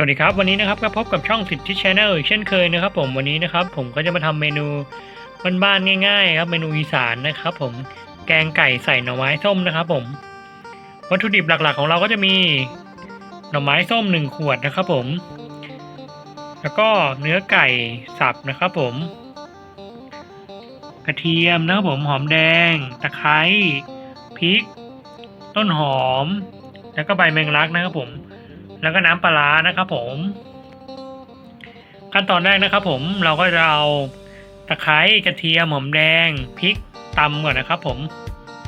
วัสดีครับวันนี้นะครับก็พบกับช่องสิทธิชแนลอีกเช่นเคยนะครับ ผมวันนี้นะครับ ผมก็จะมาทำเมนูบ้านๆง่าย ๆ ครับ เมนูอีสานนะครับ ผมแกงไก่ใส่หน่อไม้ส้มนะครับ ผม วัตถุดิบหลักๆ ของเราก็จะมีหน่อไม้ส้มหนึ่งขวดนะครับ ผม แล้วก็เนื้อไก่สับนะครับ ผม กระเทียมนะครับผมหอมแดง ตะไคร้พริก ต้นหอม แล้วก็ใบแมงลักนะครับผม แล้วก็น้ำปลานะครับผม ขั้นตอนแรกนะครับ ผมเราก็จะเอาตะไคร้กระเทียมหอมแดงพริกตำก่อนนะครับ ผม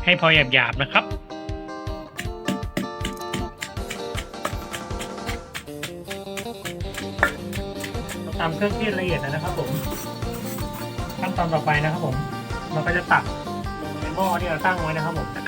ให้พอหยาบๆนะครับเราตำเครื่องเทศละเอียดนะครับผมขั้นตอนต่อไปนะครับผม เราก็จะตักในหม้อที่เราตั้งไว้นะครับผมเป็น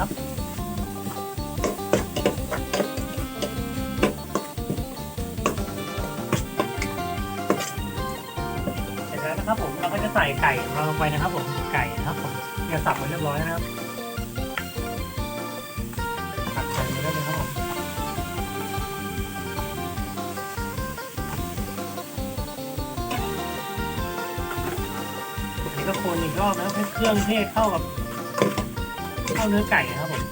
นะครับ เสร็จแล้วนะครับผมเราก็จะใส่ไก่ของเราลงไปนะครับผมไก่นะครับผมเดี๋ยสับไว้เรียบร้อยนะครับตักใส่ไปได้เลยครับผมนนี้ก็คนอีกรอบนะครับให้เครื่องเทศเข้ากับ ข้าเนื้อไก่ครับผม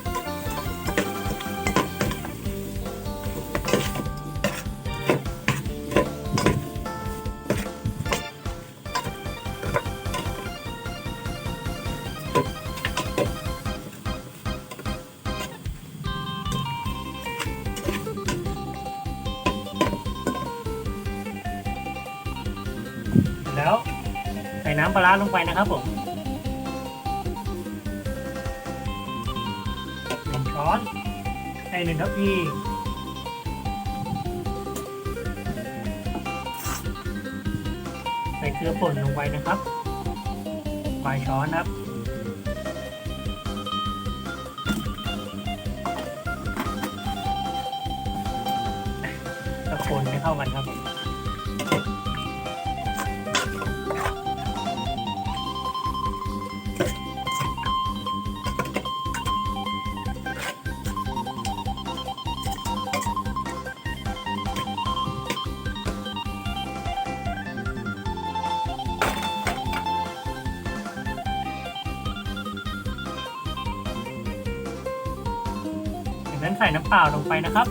แล้วใส่น้ำปลาร้าลงไปนะครับผม ช้อนใส่หนึ่งทัพพีใส่เกลือป่นลงไปนะครับปลายช้อนครับ ตะคนให้เข้ากันครับผม จากนั้นใส่น้ำเปล่าลงไปนะครับ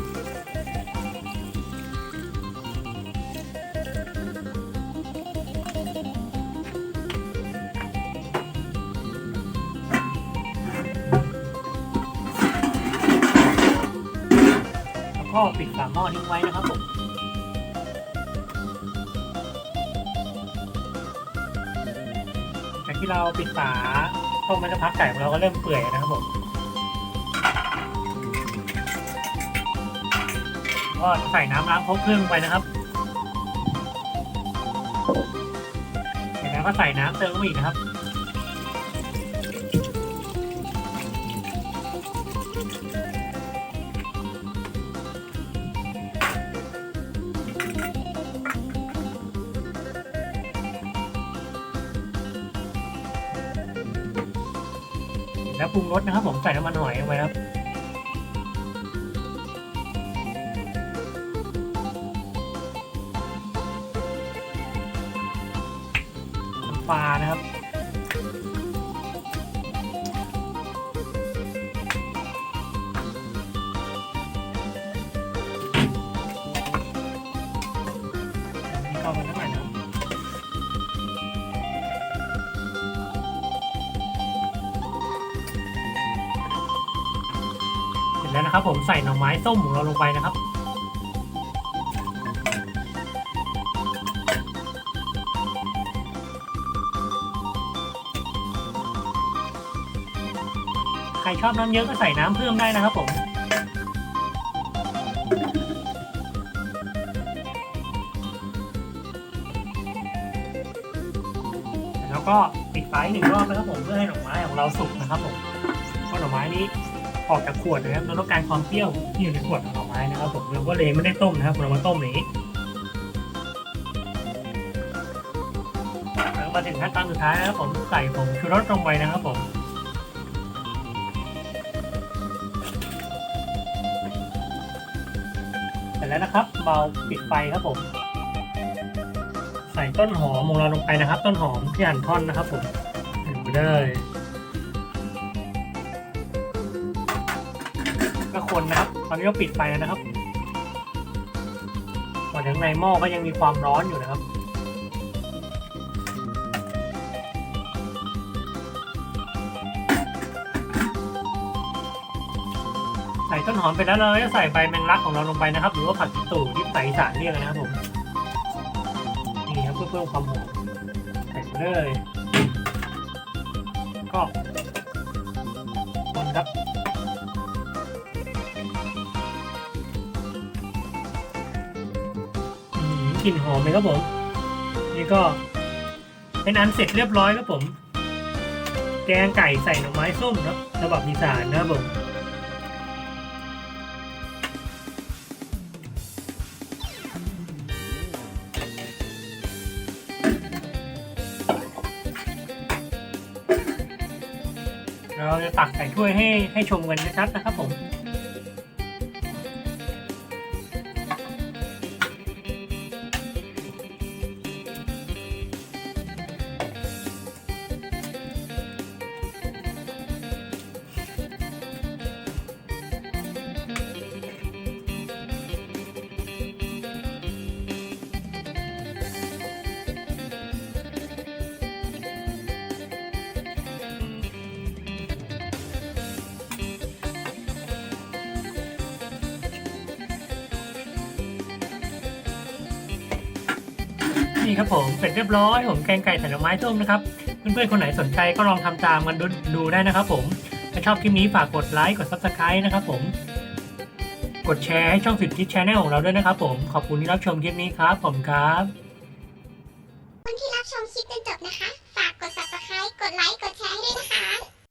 แล้วก็ปิดฝาหม้อทิ้งไว้นะครับผมจากที่เราปิดฝาต้มมันจะพักไก่ของเราก็เริ่มเปื่อยนะครับผม ก็ใส่น้ำล้างครบเครื่องไปนะครับเสร็จแล้วก็ใส่น้ำเติมเข้าไปอีกนะครับแล้วปรุงรสนะครับผมใส่น้ำมันหอยลงไปครับ แล้วนะครับ ผมใส่หน่อไม้ส้มของเราลงไปนะครับ ใครชอบน้ำเยอะก็ใส่น้ำเพิ่มได้นะครับผมแล้วก็ปิดไฟหนึ่งรอบนะครับผมเพื่อให้หน่อไม้ของเราสุกนะครับผมเพราะหน่อไม้นี้ ออกจากขวดนะครับ เราต้องการความเปรี้ยวที่อยู่ในขวดของหน่อไม้นะครับผมเราก็เลยไม่ได้ต้มนะครับเรามาต้มนี้แล้วมาถึงขั้นตอนสุดท้ายนะครับผมใส่ผงชูรสลงไปนะครับผมเสร็จแล้วนะครับ เบาปิดไฟครับผม ใส่ต้นหอมของเราลงไปนะครับ ต้นหอมที่หั่นท่อนนะครับผมใส่ลงไปเลย คนนะครับตอนนี้เราปิดไฟแล้วนะครับก่อนข้างในหม้อก็ยังมีความร้อนอยู่นะครับใส่ต้นหอมไปแล้วเราก็ใส่ใบแมงลักของเราลงไปนะครับ หรือว่าผักกีตู่ที่ภาษาอีสานเรียกนะครับผมนี่ครับเพื่อเพิ่มความหอมใส่ไปเลย ก็คนครับ ลิ่นหอมเลยครับผม นี่ก็เป็นอันเสร็จเรียบร้อยครับผม แกงไก่ใส่หน่อไม้ส้มครับฉบับอีสานนะครับผมเราจะตักใส่ถ้วยให้ให้ชมกันชัดๆนะครับผม นี่ครับผมเสร็จเรียบร้อยผมแกงไก่ใส่หน่อไม้ต้มนะครับ เพื่อนๆคนไหนสนใจก็ลองทำตามกันดูได้นะครับผมถ้าชอบคลิปนี้ฝากกดไลค์กดซับสไคร b e นะครับผม กดแชร์ให้ช่องสุดทิศแชนแนลของเราด้วยนะครับผมขอบคุณที่รับชมคลิปนี้ครับผมครับคนที่รับชมคลิปจนจบนะคะ ฝากกด subscribe กดไลค์กดแชร์ให้ด้วยนะคะ